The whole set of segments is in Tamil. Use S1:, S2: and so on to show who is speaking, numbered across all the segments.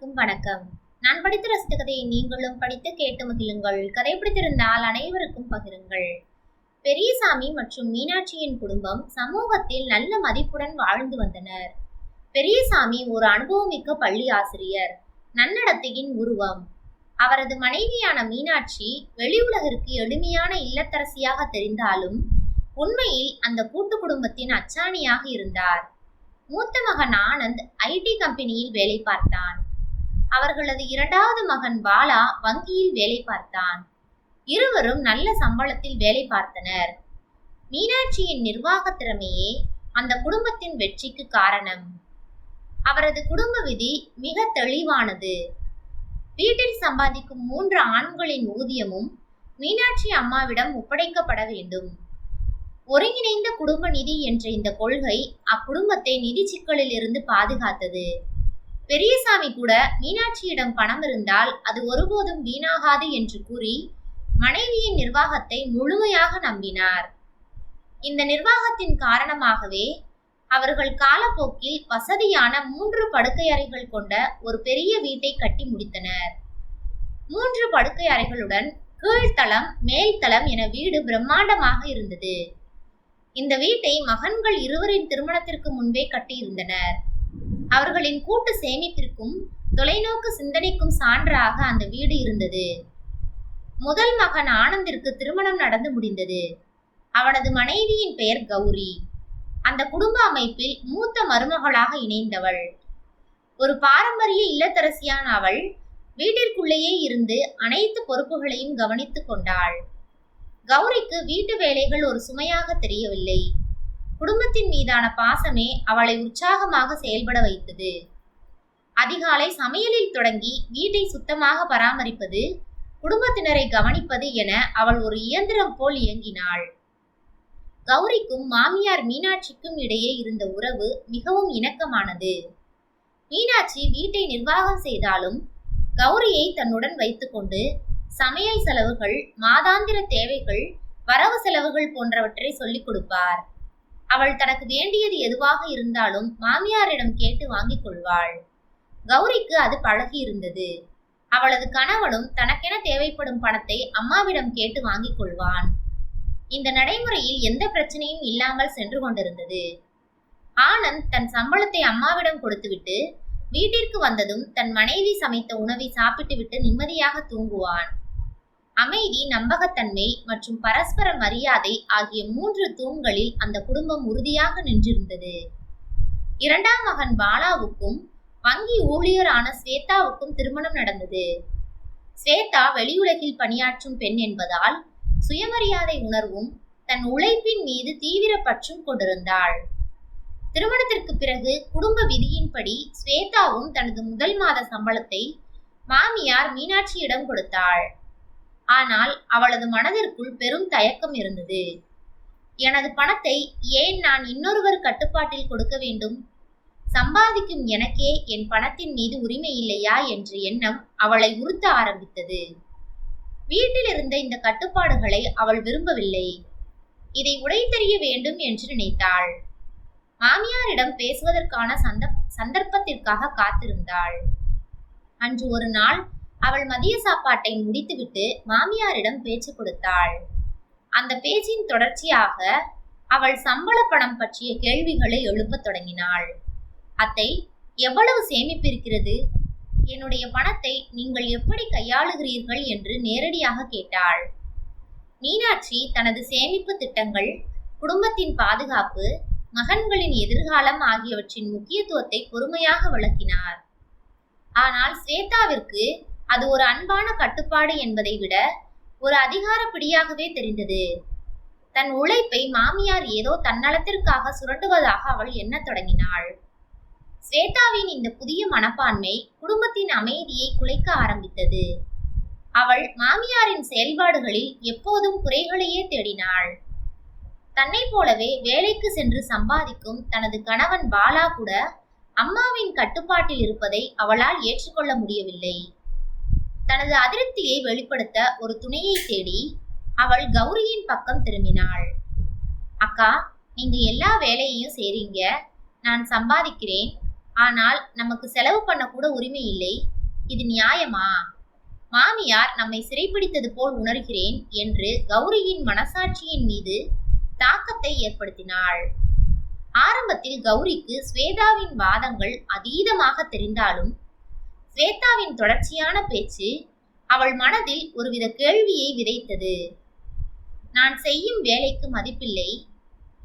S1: அனைவருக்கும் வணக்கம். நான் படித்த ரசித்த கதையை நீங்களும் படித்து கேட்டு மகிழுங்கள். கதை பிடித்திருந்தால் அனைவருக்கும் பகிருங்கள். பெரியசாமி மற்றும் மீனாட்சியின் குடும்பம் சமூகத்தில் நல்ல மதிப்புடன் வாழ்ந்து வந்தனர். பெரியசாமி ஒரு அனுபவமிக்க பள்ளி ஆசிரியர் நன்னடத்தையின் உருவம். அவரது மனைவியான மீனாட்சி வெளி உலகிற்கு எளிமையான இல்லத்தரசியாக தெரிந்தாலும் உண்மையில் அந்த கூட்டு குடும்பத்தின் அச்சாணியாக இருந்தார். மூத்த மகன் ஆனந்த் ஐடி கம்பெனியில் வேலை பார்த்தான். அவர்களது இரண்டாவது மகன் பாலா வங்கியில் வேலை பார்த்தான். இருவரும் நல்ல சம்பளத்தில் வேலை பார்த்தனர். மீனாட்சியின் நிர்வாக திறமையே அந்த குடும்பத்தின் வெற்றிக்கு காரணம். அவரது குடும்ப விதி மிக தெளிவானது. வீட்டில் சம்பாதிக்கும் மூன்று ஆண்களின் ஊதியமும் மீனாட்சி அம்மாவிடம் ஒப்படைக்கப்பட வேண்டும். ஒருங்கிணைந்த குடும்ப நிதி என்ற இந்த கொள்கை அக்குடும்பத்தை நிதி சிக்கலில் இருந்து பாதுகாத்தது. பெரியசாமி கூட மீனாட்சியிடம் பணம் இருந்தால் அது ஒருபோதும் வீணாகாது என்று கூறி மனைவியின் நிர்வாகத்தை முழுமையாக நம்பினார். இந்த நிர்வாகத்தின் காரணமாகவே அவர்கள் காலப்போக்கில் வசதியான மூன்று படுக்கை அறைகள் கொண்ட ஒரு பெரிய வீட்டை கட்டி முடித்தனர். மூன்று படுக்கை அறைகளுடன் கீழ்த்தளம் மேல்தளம் என வீடு பிரம்மாண்டமாக இருந்தது. இந்த வீட்டை மகன்கள் இருவரின் திருமணத்திற்கு முன்பே கட்டியிருந்தனர். அவர்களின் கூட்டு சேமிப்பிற்கும் தொலைநோக்கு சிந்தனைக்கும் சான்றாக அந்த வீடு இருந்தது. முதல் மகன் ஆனந்திற்கு திருமணம் நடந்து முடிந்தது. அவனது மனைவியின் பெயர் கௌரி. அந்த குடும்ப அமைப்பில் மூத்த மருமகளாக இணைந்தவள். ஒரு பாரம்பரிய இல்லத்தரசியான அவள் வீட்டிற்குள்ளேயே இருந்து அனைத்து பொறுப்புகளையும் கவனித்துக் கொண்டாள். கௌரிக்கு வீட்டு வேலைகள் ஒரு சுமையாக தெரியவில்லை. குடும்பத்தின் மீதான பாசமே அவளை உற்சாகமாக செயல்பட வைத்தது. அதிகாலை சமையலில் தொடங்கி வீட்டை சுத்தமாக பராமரிப்பது குடும்பத்தினரை கவனிப்பது என அவள் ஒரு இயந்திரம் போல் இயங்கினாள். கௌரிக்கும் மாமியார் மீனாட்சிக்கும் இடையே இருந்த உறவு மிகவும் இணக்கமானது. மீனாட்சி வீட்டை நிர்வாகம் செய்தாலும் கௌரியை தன்னுடன் வைத்துக்கொண்டு சமையல் செலவுகள் மாதாந்திர தேவைகள் வரவு செலவுகள் போன்றவற்றை சொல்லிக் கொடுப்பார். அவள் தனக்கு வேண்டியது எதுவாக இருந்தாலும் மாமியாரிடம் கேட்டு வாங்கிக் கொள்வாள். கௌரிக்கு அது பழகி இருந்தது. அவளது கணவனும் தனக்கென தேவைப்படும் பணத்தை அம்மாவிடம் கேட்டு வாங்கிக் கொள்வான். இந்த நடைமுறையில் எந்த பிரச்சனையும் இல்லாமல் சென்று கொண்டிருந்தது. ஆனந்த் தன் சம்பளத்தை அம்மாவிடம் கொடுத்துவிட்டு வீட்டிற்கு வந்ததும் தன் மனைவி சமைத்த உணவை சாப்பிட்டுவிட்டு நிம்மதியாக தூங்குவான். அமைதி நம்பகத்தன்மை மற்றும் பரஸ்பர மரியாதை ஆகிய மூன்று தூண்களில் அந்த குடும்பம் உறுதியாக நின்றிருந்தது. இரண்டாம் மகன் பாலாவுக்கும் வங்கி ஊழியரான ஸ்வேதாவுக்கும் திருமணம் நடந்தது. ஸ்வேதா வெளியுலகில் பணியாற்றும் பெண் என்பதால் சுயமரியாதை உணர்வும் தன் உழைப்பின் மீது தீவிர பற்றும் கொண்டிருந்தாள். திருமணத்திற்கு பிறகு குடும்ப விதியின்படி ஸ்வேதாவும் தனது முதல் மாத சம்பளத்தை மாமியார் மீனாட்சியிடம் கொடுத்தாள். ஆனால் அவளது மனதிற்குள் பெரும் தயக்கம் இருந்தது. எனது பணத்தை ஏன் நான் இன்னொருவர் கட்டுப்பாட்டில் கொடுக்க வேண்டும்? சம்பாதிக்கும் எனக்கே என் பணத்தின் மீது உரிமை இல்லையா? என்ற எண்ணம் அவளை உறுத்த ஆரம்பித்தது. வீட்டில் இருந்த இந்த கட்டுப்பாடுகளை அவள் விரும்பவில்லை. இதை உடைத்தெறிய வேண்டும் என்று நினைத்தாள். மாமியாரிடம் பேசுவதற்கான சந்த சந்தர்ப்பத்திற்காக காத்திருந்தாள். அன்று ஒரு நாள் அவள் மதிய சாப்பாட்டை முடித்துவிட்டு மாமியாரிடம் பேச்சு கொடுத்தாள். அந்த பேச்சின் தொடர்ச்சியாக அவள் சம்பள பணம் பற்றிய கேள்விகளை எழுப்பத் தொடங்கினாள். அத்தை எவ்வளவு சேமிப்பிருக்கிறது? என்னுடைய பணத்தை நீங்கள் எப்படி கையாளுகிறீர்கள்? என்று நேரடியாக கேட்டாள். மீனாட்சி தனது சேமிப்பு திட்டங்கள் குடும்பத்தின் பாதுகாப்பு மகன்களின் எதிர்காலம் ஆகியவற்றின் முக்கியத்துவத்தை பொறுமையாக விளக்கினார். ஆனால் ஸ்வேதாவிற்கு அது ஒரு அன்பான கட்டுப்பாடு என்பதை விட ஒரு அதிகார பிடியாகவே தெரிந்தது. தன் உழைப்பை மாமியார் ஏதோ தன்னலத்திற்காக சுரண்டுவதாக அவள் எண்ணத் தொடங்கினாள். ஸ்வேதாவின் இந்த புதிய மனப்பான்மை குடும்பத்தின் அமைதியை குலைக்க ஆரம்பித்தது. அவள் மாமியாரின் செயல்பாடுகளில் எப்போதும் குறைகளையே தேடினாள். தன்னை போலவே வேலைக்கு சென்று சம்பாதிக்கும் தனது கணவன் பாலா கூட அம்மாவின் கட்டுப்பாட்டில் இருப்பதை அவளால் ஏற்றுக்கொள்ள முடியவில்லை. தனது அதிருப்தியை வெளிப்படுத்த ஒரு துணையை தேடி அவள் கௌரியின் பக்கம் திரும்பினாள். அக்கா நீங்க எல்லா வேலையையும் செய்றீங்க. நான் சம்பாதிக்கிறேன். ஆனால் நமக்கு செலவு பண்ண கூட உரிமை இல்லை. இது நியாயமா? மாமியார் நம்மை சிறைப்பிடித்தது போல் உணர்கிறேன் என்று கௌரியின் மனசாட்சியின் மீது தாக்கத்தை ஏற்படுத்தினாள். ஆரம்பத்தில் கௌரிக்கு ஸ்வேதாவின் வாதங்கள் அதீதமாக தெரிந்தாலும் ஸ்வேதாவின் தொடர்ச்சியான பேச்சு அவள் மனதில் ஒருவித கேள்வியை விதைத்தது. நான் செய்யும் வேலைக்கு மதிப்பில்லை.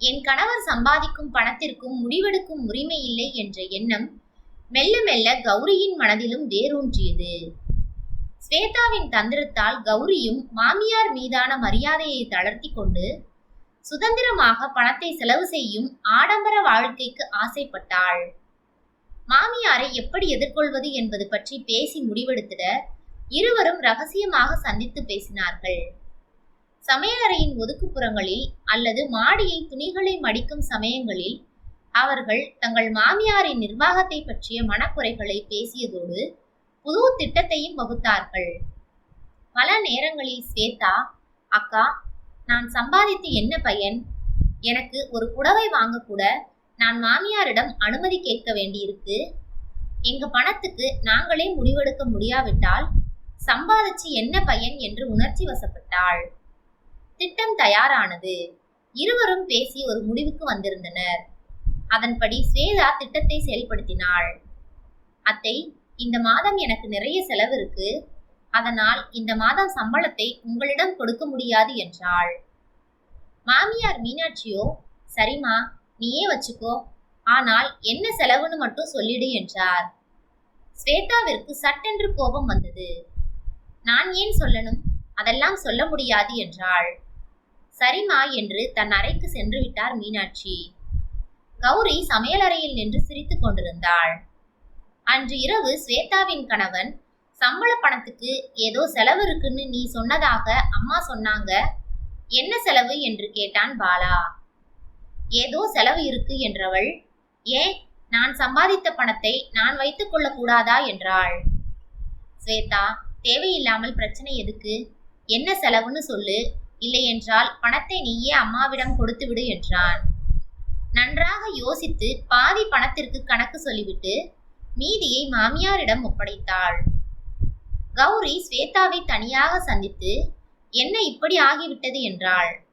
S1: என் கணவர் சம்பாதிக்கும் பணத்திற்கும் முடிவெடுக்கும் உரிமை இல்லை என்ற எண்ணம் மெல்ல மெல்ல கௌரியின் மனதிலும் வேரூன்றியது. ஸ்வேதாவின் தந்திரத்தால் கௌரியும் மாமியார் மீதான மரியாதையை தளர்த்தி கொண்டு சுதந்திரமாக பணத்தை செலவு செய்யும் ஆடம்பர வாழ்க்கைக்கு ஆசைப்பட்டாள். மாமியாரை எப்படி எதிர்கொள்வது என்பது பற்றி பேசி முடிவெடுத்திட இருவரும் ரகசியமாக சந்தித்து பேசினார்கள். சமையலறையின் ஒதுக்குப்புறங்களில் அல்லது மாடியை துணிகளை மடிக்கும் சமயங்களில் அவர்கள் தங்கள் மாமியாரின் நிர்வாகத்தை பற்றிய மனக்குறைகளை பேசியதோடு புது திட்டத்தையும் வகுத்தார்கள். பல நேரங்களில் ஸ்வேதா அக்கா நான் சம்பாதித்து என்ன பயன்? எனக்கு ஒரு புடவை வாங்க கூட நான் மாமியாரிடம் அனுமதி கேட்க வேண்டியிருக்கு. எங்க பணத்துக்கு நாங்களே முடிவெடுக்க முடியாவிட்டால் சம்பாதிச்சு என்ன பயன் என்று உணர்ச்சி வசப்பட்டாள். திட்டம் தயாரானது. இருவரும் பேசி ஒரு முடிவுக்கு வந்திருந்தனர். அதன்படி ஸ்வேதா திட்டத்தை செயல்படுத்தினாள். அத்தை இந்த மாதம் எனக்கு நிறைய செலவு இருக்கு. அதனால் இந்த மாதம் சம்பளத்தை உங்களிடம் கொடுக்க முடியாது என்றாள். மாமியார் மீனாட்சியோ சரிம்மா நீயே வச்சுக்கோ. ஆனால் என்ன செலவுன்னு மட்டும் சொல்லிடு என்றார். ஸ்வேதாவிற்கு சட்டென்று கோபம் வந்தது. நான் ஏன் சொல்லணும்? அதெல்லாம் சொல்ல முடியாது என்றாள். சரிம்மா என்று தன் அறைக்கு சென்று விட்டார் மீனாட்சி. கௌரி சமையலறையில் நின்று சிரித்துக் கொண்டிருந்தாள். அன்று இரவு ஸ்வேதாவின் கணவன் சம்பள பணத்துக்கு ஏதோ செலவு இருக்குன்னு நீ சொன்னதாக அம்மா சொன்னாங்க. என்ன செலவு? என்று கேட்டான் பாலா. ஏதோ செலவு இருக்கு என்றவள் ஏன் நான் சம்பாதித்த பணத்தை நான் வைத்துக் கொள்ள கூடாதா? என்றாள். ஸ்வேதா தேவையில்லாமல் பிரச்சனை எதுக்கு? என்ன செலவுன்னு சொல்லு. இல்லை என்றால் பணத்தை நீயே அம்மாவிடம் கொடுத்து விடு என்றான். நன்றாக யோசித்து பாதி பணத்திற்கு கணக்கு சொல்லிவிட்டு மீதியை மாமியாரிடம் ஒப்படைத்தாள். கௌரி ஸ்வேதாவை தனியாக சந்தித்து என்ன இப்படி ஆகிவிட்டது? என்றாள்.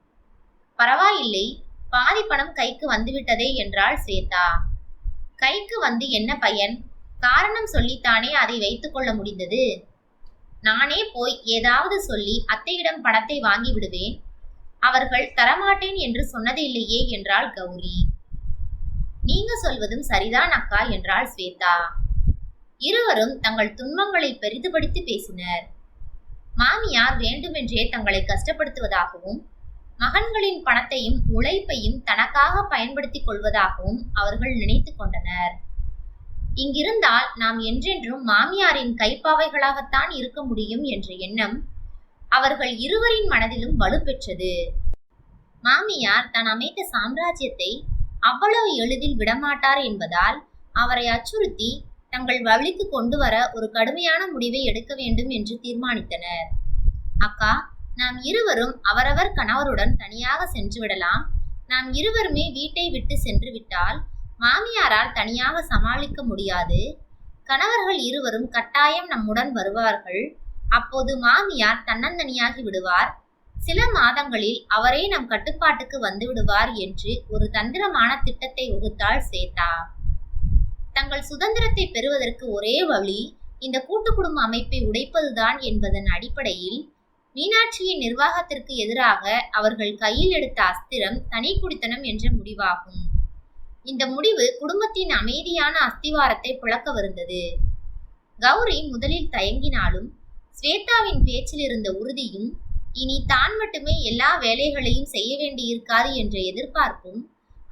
S1: பரவாயில்லை பாதி பணம் கைக்கு வந்துவிட்டதே என்றாள் ஸ்வேதா. கைக்கு வந்து என்ன பயன்? காரணம் சொல்லித்தானே அதை வைத்துக் கொள்ள முடிந்தது? நானே போய் ஏதாவது சொல்லி அத்தையிடம் பணத்தை வாங்கி விடுவேன். அவர்கள் தரமாட்டேன் என்று சொன்னது இல்லையே என்றாள் கௌரி. நீங்க சொல்வதும் சரிதான் அக்கா என்றாள் ஸ்வேதா. இருவரும் தங்கள் துன்பங்களை பெரிதுபடுத்தி பேசினர். மாமியார் வேண்டுமென்றே தங்களை கஷ்டப்படுத்துவதாகவும் மகன்களின் பணத்தையும் உழைப்பையும் தனக்காக பயன்படுத்திக் கொள்வதாகவும் அவர்கள் நினைத்து கொண்டனர். இங்கிருந்தால் நாம் என்றென்றும் மாமியாரின் கைப்பாவைகளாகத்தான் இருக்க முடியும் என்ற எண்ணம் அவர்கள் இருவரின் மனதிலும் வலுப்பெற்றது. மாமியார் தான் அமைத்த சாம்ராஜ்யத்தை அவ்வளவு எளிதில் விடமாட்டார் என்பதால் அவரை அச்சுறுத்தி தங்கள் வழிக்கு கொண்டு வர ஒரு கடுமையான முடிவை எடுக்க வேண்டும் என்று தீர்மானித்தனர். அக்கா நாம் இருவரும் அவரவர் கணவருடன் தனியாக சென்று விடலாம். நாம் இருவருமே வீட்டை விட்டு சென்று விட்டால் மாமியாரால் தனியாக சமாளிக்க முடியாது. கணவர்கள் இருவரும் கட்டாயம் நம்முடன் வருவார்கள். அப்போது மாமியார் தன்னந்தனியாகி விடுவார். சில மாதங்களில் அவரே நம் கட்டுப்பாட்டுக்கு வந்து விடுவார் என்று ஒரு தந்திரமான திட்டத்தை வகுத்தாள் சேதா தங்கள் சுதந்திரத்தை பெறுவதற்கு ஒரே வழி இந்த கூட்டு குடும்ப அமைப்பை உடைப்பதுதான் என்பதன் அடிப்படையில் மீனாட்சியின் நிர்வாகத்திற்கு எதிராக அவர்கள் கையில் எடுத்த அஸ்திரம் தனி குடித்தனம் என்ற முடிவாகும். இந்த முடிவு குடும்பத்தின் அமைதியான அஸ்திவாரத்தை புழக்கவிருந்தது கௌரி முதலில் தயங்கினாலும் ஸ்வேதாவின் பேச்சில் இருந்த உறுதியும் இனி தான் மட்டுமே எல்லா வேலைகளையும் செய்ய வேண்டியிருக்காது என்ற எதிர்பார்ப்பும்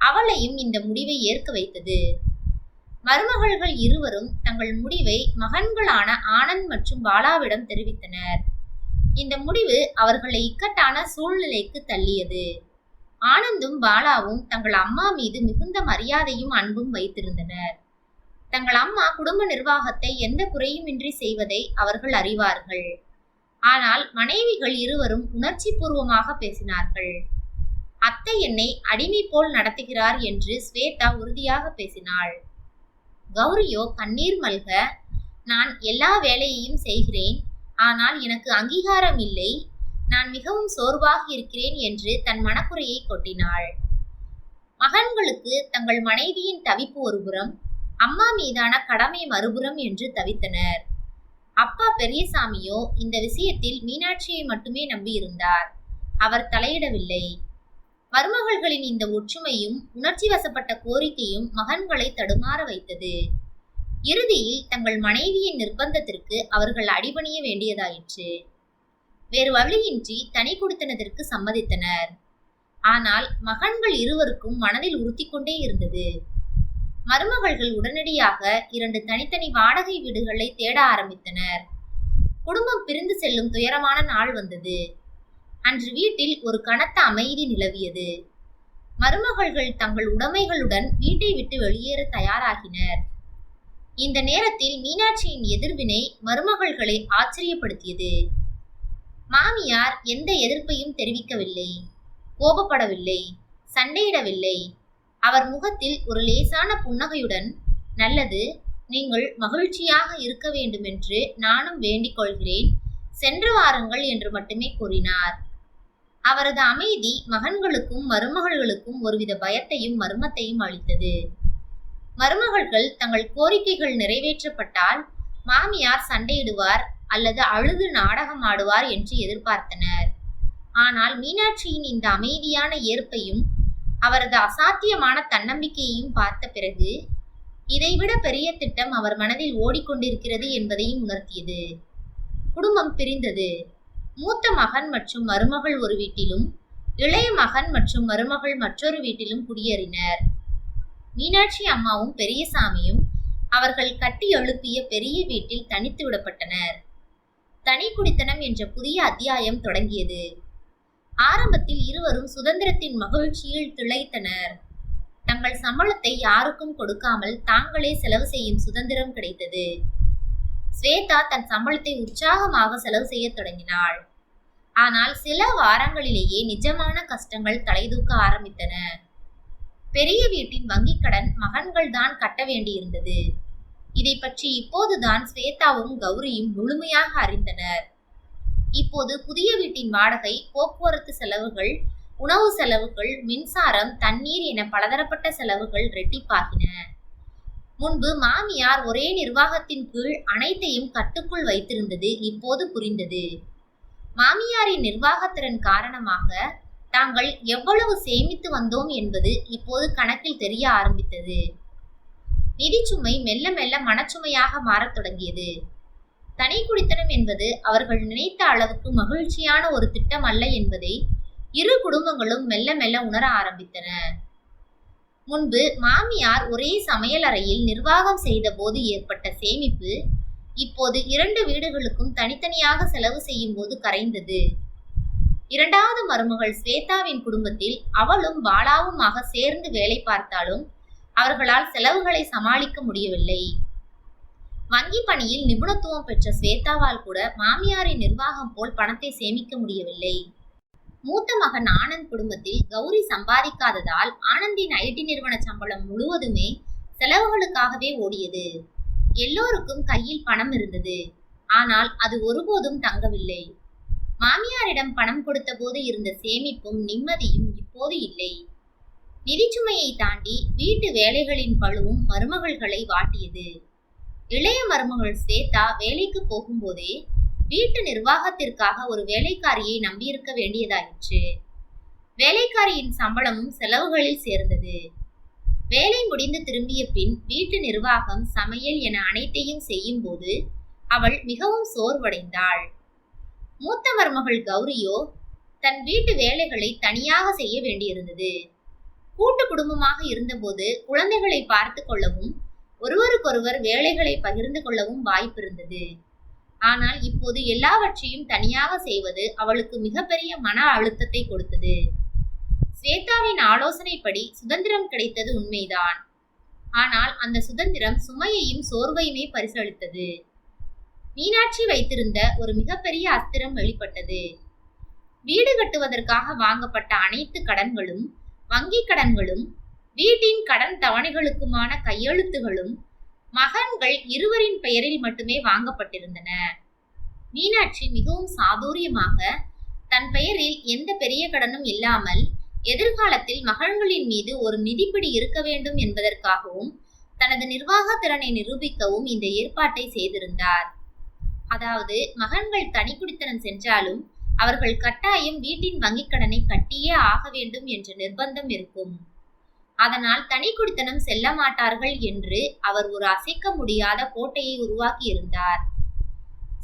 S1: அவளையும் இந்த முடிவை ஏற்க வைத்தது. மருமகள்கள் இருவரும் தங்கள் முடிவை மகன்களான ஆனந்த் மற்றும் பாலாவிடம் தெரிவித்தனர். இந்த முடிவு அவர்களை இக்கட்டான சூழ்நிலைக்கு தள்ளியது. ஆனந்தும் பாலாவும் தங்கள் அம்மா மீது மிகுந்த மரியாதையும் அன்பும் வைத்திருந்தனர். தங்கள் அம்மா குடும்ப நிர்வாகத்தை எந்த குறையுமின்றி செய்வதை அவர்கள் அறிவார்கள். ஆனால் மனைவிகள் இருவரும் உணர்ச்சி பூர்வமாக பேசினார்கள். அத்தை என்னை அடிமை போல் நடத்துகிறார் என்று ஸ்வேதா உறுதியாக பேசினாள். கௌரியோ கண்ணீர் மல்க நான் எல்லா வேலையையும் செய்கிறேன். ஆனால் எனக்கு அங்கீகாரம் இல்லை நான் மிகவும் சோர்வாக இருக்கிறேன் என்று தன் மனக்குறையை கொட்டினாள். மகன்களுக்கு தங்கள் மனைவியின் தவிப்பு ஒருபுறம் அம்மா மீதான கடமை மறுபுறம் என்று தவித்தனர். அப்பா பெரியசாமியோ இந்த விஷயத்தில் மீனாட்சியை மட்டுமே நம்பியிருந்தார். அவர் தலையிடவில்லை. மருமகள்களின் இந்த ஒற்றுமையும் உணர்ச்சி வசப்பட்ட கோரிக்கையும் மகன்களை தடுமாற வைத்தது. இறுதியில் தங்கள் மனைவியின் நிர்பந்தத்திற்கு அவர்கள் அடிபணிய வேண்டியதாயிற்று. வேறு வழியின்றி தனி கொடுத்தனத்திற்கு சம்மதித்தனர். ஆனால் மகன்கள் இருவருக்கும் மனதில் உறுத்திக்கொண்டே இருந்தது. மருமகள்கள் உடனடியாக இரண்டு தனித்தனி வாடகை வீடுகளை தேட ஆரம்பித்தனர். குடும்பம் பிரிந்து செல்லும் துயரமான நாள் வந்தது. அன்று வீட்டில் ஒரு கனத்த அமைதி நிலவியது. மருமகள்கள் தங்கள் உடைமைகளுடன் வீட்டை விட்டு வெளியேற தயாராகினர். இந்த நேரத்தில் மீனாட்சியின் எதிர்வினை மருமகள்களை ஆச்சரியப்படுத்தியது. மாமியார் எந்த எதிர்ப்பையும் தெரிவிக்கவில்லை. கோபப்படவில்லை. சண்டையிடவில்லை. அவர் முகத்தில் ஒரு லேசான புன்னகையுடன் நல்லது நீங்கள் மகிழ்ச்சியாக இருக்க வேண்டுமென்று நானும் வேண்டிக் கொள்கிறேன். சென்று வாருங்கள் என்று மட்டுமே கூறினார். அவரது அமைதி மகன்களுக்கும் மருமகள்களுக்கும் ஒருவித பயத்தையும் மர்மத்தையும் அளித்தது. மருமகள்கள் தங்கள் கோரிக்கைகள் நிறைவேற்றப்பட்டால் மாமியார் சண்டையிடுவார் அல்லது அழுது நாடகம் ஆடுவார் என்று எதிர்பார்த்தனர். ஆனால் மீனாட்சியின் இந்த அமைதியான ஏற்பையும் அவரது அசாத்தியமான தன்னம்பிக்கையையும் பார்த்த பிறகு இதைவிட பெரிய திட்டம் அவர் மனதில் ஓடிக்கொண்டிருக்கிறது என்பதையும் உணர்த்தியது. குடும்பம் பிரிந்தது. மூத்த மகன் மற்றும் மருமகள் ஒரு வீட்டிலும் இளைய மகன் மற்றும் மருமகள் மற்றொரு வீட்டிலும் குடியேறினர். மீனாட்சி அம்மாவும் பெரியசாமியும் அவர்கள் கட்டி எழுப்பிய பெரிய வீட்டில் தனித்து விடப்பட்டனர். தனி குடித்தனம் என்ற புதிய அத்தியாயம் தொடங்கியது. ஆரம்பத்தில் இருவரும் சுதந்திரத்தின் மகிழ்ச்சியில் திளைத்தனர். தங்கள் சம்பளத்தை யாருக்கும் கொடுக்காமல் தாங்களே செலவு செய்யும் சுதந்திரம் கிடைத்தது. ஸ்வேதா தன் சம்பளத்தை உற்சாகமாக செலவு செய்ய தொடங்கினாள். ஆனால் சில வாரங்களிலேயே நிஜமான கஷ்டங்கள் தலைதூக்க ஆரம்பித்தன. பெரிய வீட்டின் வங்கிக் கடன் மகன்கள் தான் கட்ட வேண்டியிருந்தது. இதை பற்றி இப்போதுதான் ஸ்வேதாவும் கௌரியும் முழுமையாக அறிந்தனர். இப்போது புதிய வீட்டின் வாடகை போக்குவரத்து செலவுகள் உணவு செலவுகள் மின்சாரம் தண்ணீர் என பலதரப்பட்ட செலவுகள் ரெட்டிப்பாகின. முன்பு மாமியார் ஒரே நிர்வாகத்தின் கீழ் அனைத்தையும் கட்டுக்குள் வைத்திருந்தது இப்போது புரிந்தது. மாமியாரின் நிர்வாகத்திறன் காரணமாக தாங்கள் எவ்வளவு சேமித்து வந்தோம் என்பது இப்போது கணக்கில் தெரிய ஆரம்பித்தது. நிதிச்சுமை மெல்ல மெல்ல மனச்சுமையாக மாறத் தொடங்கியது. தனி குடித்தனம் என்பது அவர்கள் நினைத்த அளவுக்கு மகிழ்ச்சியான ஒரு திட்டம் அல்ல என்பதை இரு குடும்பங்களும் மெல்ல மெல்ல உணர ஆரம்பித்தன. முன்பு மாமியார் ஒரே சமையல் அறையில் நிர்வாகம் செய்த போது ஏற்பட்ட சேமிப்பு இப்போது இரண்டு வீடுகளுக்கும் தனித்தனியாக செலவு செய்யும் போது கரைந்தது. இரண்டாவது மருமகள் ஸ்வேதாவின் குடும்பத்தில் அவளும் பாலாவுமாக சேர்ந்து வேலை பார்த்தாலும் அவர்களால் செலவுகளை சமாளிக்க முடியவில்லை. வங்கி பணியில் நிபுணத்துவம் பெற்ற ஸ்வேதாவால் கூட மாமியாரின் நிர்வாகம் போல் பணத்தை சேமிக்க முடியவில்லை. மூத்த மகன் ஆனந்த் குடும்பத்தில் கௌரி சம்பாதிக்காததால் ஆனந்தின் ஐடி நிறுவன சம்பளம் முழுவதுமே செலவுகளுக்காகவே ஓடியது. எல்லோருக்கும் கையில் பணம் இருந்தது. ஆனால் அது ஒருபோதும் தங்கவில்லை. மாமியாரிடம் பணம் கொடுத்த போது இருந்த சேமிப்பும் நிம்மதியும் இப்போது இல்லை. நிதிச்சுமையை தாண்டி வீட்டு வேலைகளின் பழுவும் மருமகள்களை வாட்டியது. இளைய மருமகள் ஸ்வேதா வேலைக்கு போகும்போதே வீட்டு நிர்வாகத்திற்காக ஒரு வேலைக்காரியை நம்பியிருக்க வேண்டியதாயிற்று. வேலைக்காரியின் சம்பளமும் செலவுகளில் சேர்ந்தது. வேலை முடிந்து திரும்பிய பின் வீட்டு நிர்வாகம் சமையல் என அனைத்தையும் செய்யும் போது அவள் மிகவும் சோர்வடைந்தாள். மூத்த மருமகள் கௌரியோ தன் வீட்டு வேலைகளை தனியாக செய்ய வேண்டியிருந்தது. கூட்டு குடும்பமாக இருந்தபோது குழந்தைகளை பார்த்து கொள்ளவும் ஒருவருக்கொருவர் வேலைகளை பகிர்ந்து கொள்ளவும் வாய்ப்பிருந்தது. ஆனால் இப்போது எல்லாவற்றையும் தனியாக செய்வது அவளுக்கு மிகப்பெரிய மன அழுத்தத்தை கொடுத்தது. ஸ்வேதாவின் ஆலோசனைப்படி சுதந்திரம் கிடைத்தது உண்மைதான். ஆனால் அந்த சுதந்திரம் சுமையையும் சோர்வையுமே பரிசளித்தது. மீனாட்சி வைத்திருந்த ஒரு மிகப்பெரிய அஸ்திரம் வெளிப்பட்டது. வீடு கட்டுவதற்காக வாங்கப்பட்ட அனைத்து கடன்களும் வங்கி கடன்களும் வீட்டின் கடன் தவணைகளுக்குமான கையெழுத்துகளும் மகன்கள் இருவரின் பெயரில் மட்டுமே வாங்கப்பட்டிருந்தன. மீனாட்சி மிகவும் சாதுரியமாக தன் பெயரில் எந்த பெரிய கடனும் இல்லாமல் எதிர்காலத்தில் மகள்களின் மீது ஒரு நிதிப்பிடி இருக்க வேண்டும் என்பதற்காகவும் தனது நிர்வாக திறனை நிரூபிக்கவும் இந்த ஏற்பாட்டை செய்திருந்தார். அதாவது மகன்கள் தனி குடித்தனம் சென்றாலும் அவர்கள் கட்டாயம் வீட்டின் வங்கிக் கடனை கட்டியே ஆக வேண்டும் என்ற நிர்பந்தம் இருக்கும். அதனால் தனி குடித்தனம் செல்ல மாட்டார்கள் என்று அவர் ஒரு அசைக்க முடியாத கோட்டையை உருவாக்கி இருந்தார்.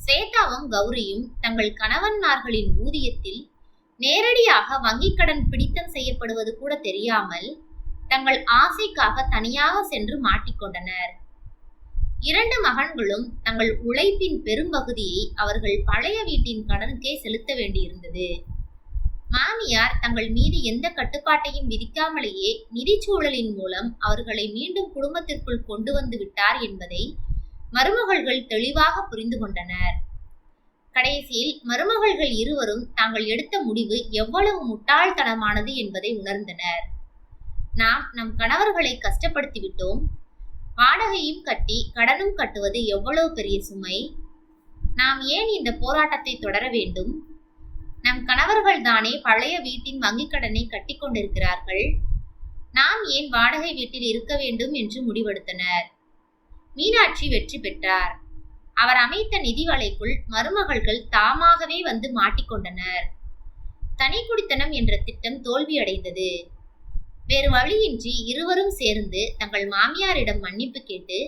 S1: ஸ்வேதாவும் கௌரியும் தங்கள் கணவன்மார்களின் ஊதியத்தில் நேரடியாக வங்கிக் கடன் பிடித்தம் செய்யப்படுவது கூட தெரியாமல் தங்கள் ஆசைக்காக தனியாக சென்று மாட்டிக்கொண்டனர் இரண்டு மகன்களும் தங்கள் உழைப்பின் பெரும்பகுதியை அவர்கள் பழைய வீட்டின் கடனுக்கே செலுத்த வேண்டியிருந்தது. மாமியார் தங்கள் மீது எந்த கட்டுப்பாட்டையும் விதிக்காமலேயே நிதிச்சூழலின் மூலம் அவர்களை மீண்டும் குடும்பத்திற்குள் கொண்டு வந்து விட்டார் என்பதை மருமகள்கள் தெளிவாக புரிந்து கொண்டனர். கடைசியில் மருமகள்கள் இருவரும் தாங்கள் எடுத்த முடிவு எவ்வளவு முட்டாள்தனமானது என்பதை உணர்ந்தனர். நாம் நம் கணவர்களை கஷ்டப்படுத்திவிட்டோம். வாடகையும் கட்டி கடனும் கட்டுவது எவ்வளவு பெரிய சுமை? நாம் ஏன் இந்த போராட்டத்தை தொடர வேண்டும்? நம் கணவர்கள் தானே பழைய வீட்டின் வங்கிக் கடனை கட்டி கொண்டிருக்கிறார்கள். நாம் ஏன் வாடகை வீட்டில் இருக்க வேண்டும் என்று முடிவெடுத்தனர். மீனாட்சி வெற்றி பெற்றார். அவர் அமைத்த நிதி வலைக்குள் மருமகள்கள் தாமாகவே வந்து மாட்டிக்கொண்டனர் தனி குடித்தனம் என்ற திட்டம் தோல்வியடைந்தது. வேறு வழியின்றி இருவரும் சேர்ந்து தங்கள் மாமியாரிடம் மன்னிப்பு கேட்டு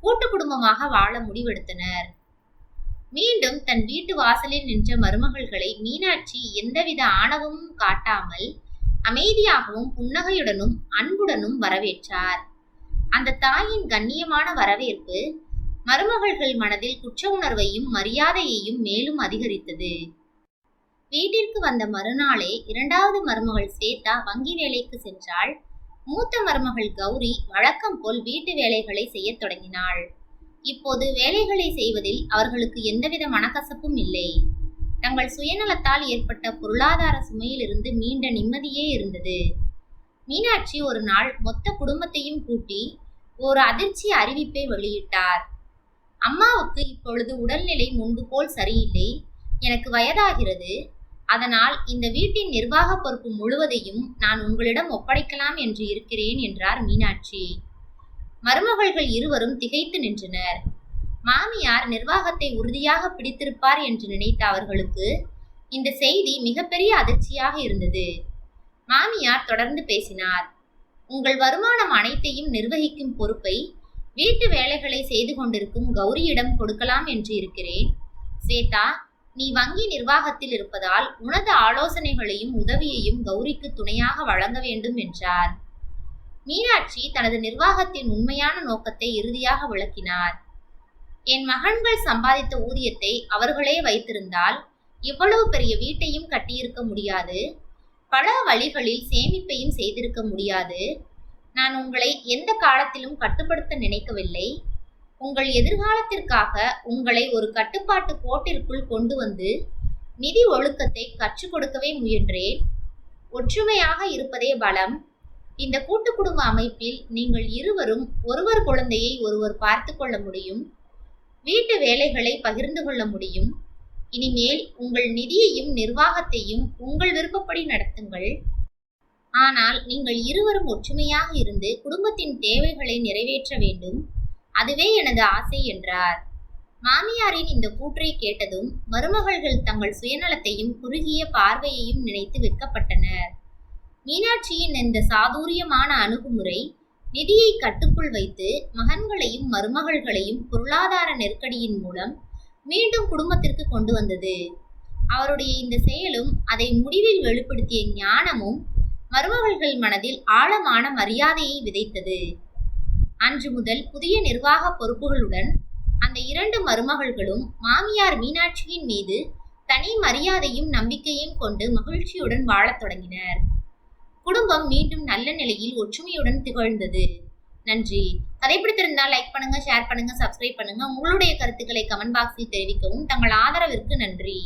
S1: கூட்டு குடும்பமாக வாழ முடிவெடுத்தனர். மீண்டும் தன் வீட்டு வாசலில் நின்ற மருமகள்களை மீனாட்சி எந்தவித ஆணவமும் காட்டாமல் அமைதியாகவும் புன்னகையுடனும் அன்புடனும் வரவேற்றார். அந்த தாயின் கண்ணியமான வரவேற்பு மருமகள்கள் மனதில் குற்ற உணர்வையும் மரியாதையையும் மேலும் அதிகரித்தது. வீட்டிற்கு வந்த மறுநாளே இரண்டாவது மருமகள் சேத்தா வங்கி வேலைக்கு சென்றாள். மூத்த மருமகள் கௌரி வழக்கம் போல் வீட்டு வேலைகளை செய்யத் தொடங்கினாள். இப்போது வேலைகளை செய்வதில் அவர்களுக்கு எந்தவித மனக்கசப்பும் இல்லை. தங்கள் சுயநலத்தால் ஏற்பட்ட பொருளாதார சுமையிலிருந்து மீண்ட நிம்மதியே இருந்தது. மீனாட்சி ஒரு நாள் மொத்த குடும்பத்தையும் கூட்டி ஒரு அதிர்ச்சி அறிவிப்பை வெளியிட்டார். அம்மாவுக்கு இப்பொழுது உடல்நிலை முன்பு போல் சரியில்லை. எனக்கு வயதாகிறது. அதனால் இந்த வீட்டின் நிர்வாக பொறுப்பு முழுவதையும் நான் உங்களிடம் ஒப்படைக்கலாம் என்று இருக்கிறேன் என்றார் மீனாட்சி. மருமகள்கள் இருவரும் திகைத்து நின்றனர். மாமியார் நிர்வாகத்தை உறுதியாக பிடித்திருப்பார் என்று நினைத்த அவர்களுக்கு இந்த செய்தி மிகப்பெரிய அதிர்ச்சியாக இருந்தது. மாமியார் தொடர்ந்து பேசினார். உங்கள் வருமானம் அனைத்தையும் நிர்வகிக்கும் பொறுப்பை வீட்டு வேலைகளை செய்து கொண்டிருக்கும் கௌரியிடம் கொடுக்கலாம் என்று இருக்கிறேன். ஸ்வேதா நீ வங்கி நிர்வாகத்தில் இருப்பதால் உனது ஆலோசனைகளையும் உதவியையும் கௌரிக்கு துணையாக வழங்க வேண்டும் என்றார். மீனாட்சி தனது நிர்வாகத்தின் உண்மையான நோக்கத்தை இறுதியாக விளக்கினார். என் மகன்கள் சம்பாதித்த ஊதியத்தை அவர்களே வைத்திருந்தால் இவ்வளவு பெரிய வீட்டையும் கட்டியிருக்க முடியாது. பல வழிகளில் சேமிப்பையும் செய்திருக்க முடியாது. நான் உங்களை எந்த காலத்திலும் கட்டுப்படுத்த நினைக்கவில்லை. உங்கள் எதிர்காலத்திற்காக உங்களை ஒரு கட்டுப்பாட்டு கோட்டிற்குள் கொண்டு வந்து நிதி ஒழுக்கத்தை கற்றுக் கொடுக்கவே முயன்றேன். ஒற்றுமையாக இருப்பதே பலம். இந்த கூட்டு குடும்ப அமைப்பில் நீங்கள் இருவரும் ஒருவர் குழந்தையை ஒருவர் பார்த்து கொள்ள முடியும். வீட்டு வேலைகளை பகிர்ந்து கொள்ள முடியும். இனிமேல் உங்கள் நிதியையும் நிர்வாகத்தையும் உங்கள் விருப்பப்படி நடத்துங்கள். ஆனால் நீங்கள் இருவரும் ஒற்றுமையாக இருந்து குடும்பத்தின் தேவைகளை நிறைவேற்ற வேண்டும். அதுவே எனது ஆசை என்றார். மாமியாரின் இந்த கூற்றை கேட்டதும் மருமகள்கள் தங்கள் சுயநலத்தையும் குறுகிய பார்வையையும் நினைத்து வெட்கப்பட்டனர். மீனாட்சியின் இந்த சாதுரியமான அணுகுமுறை நிதியை கட்டுக்குள் வைத்து மகன்களையும் மருமகள்களையும் பொருளாதார நெருக்கடியின் மூலம் மீண்டும் குடும்பத்திற்கு கொண்டு வந்தது. அவருடைய இந்த செயலும் அதை முடிவில் வெளிப்படுத்திய ஞானமும் மருமகள்கள் மனதில் ஆழமான மரியாதையை விதைத்தது. அன்று முதல் புதிய நிர்வாக பொறுப்புகளுடன் அந்த இரண்டு மருமகள்களும் மாமியார் மீனாட்சியின் மீது தனி மரியாதையும் நம்பிக்கையும் கொண்டு மகிழ்ச்சியுடன் வாழத் தொடங்கினர். குடும்பம் மீண்டும் நல்ல நிலையில் ஒற்றுமையுடன் திகழ்ந்தது. நன்றி. கதை பிடித்திருந்தால் லைக் பண்ணுங்க ஷேர் பண்ணுங்க சப்ஸ்கிரைப் பண்ணுங்க. உங்களுடைய கருத்துக்களை கமெண்ட் பாக்ஸில் தெரிவிக்கவும் தங்கள் ஆதரவிற்கு நன்றி.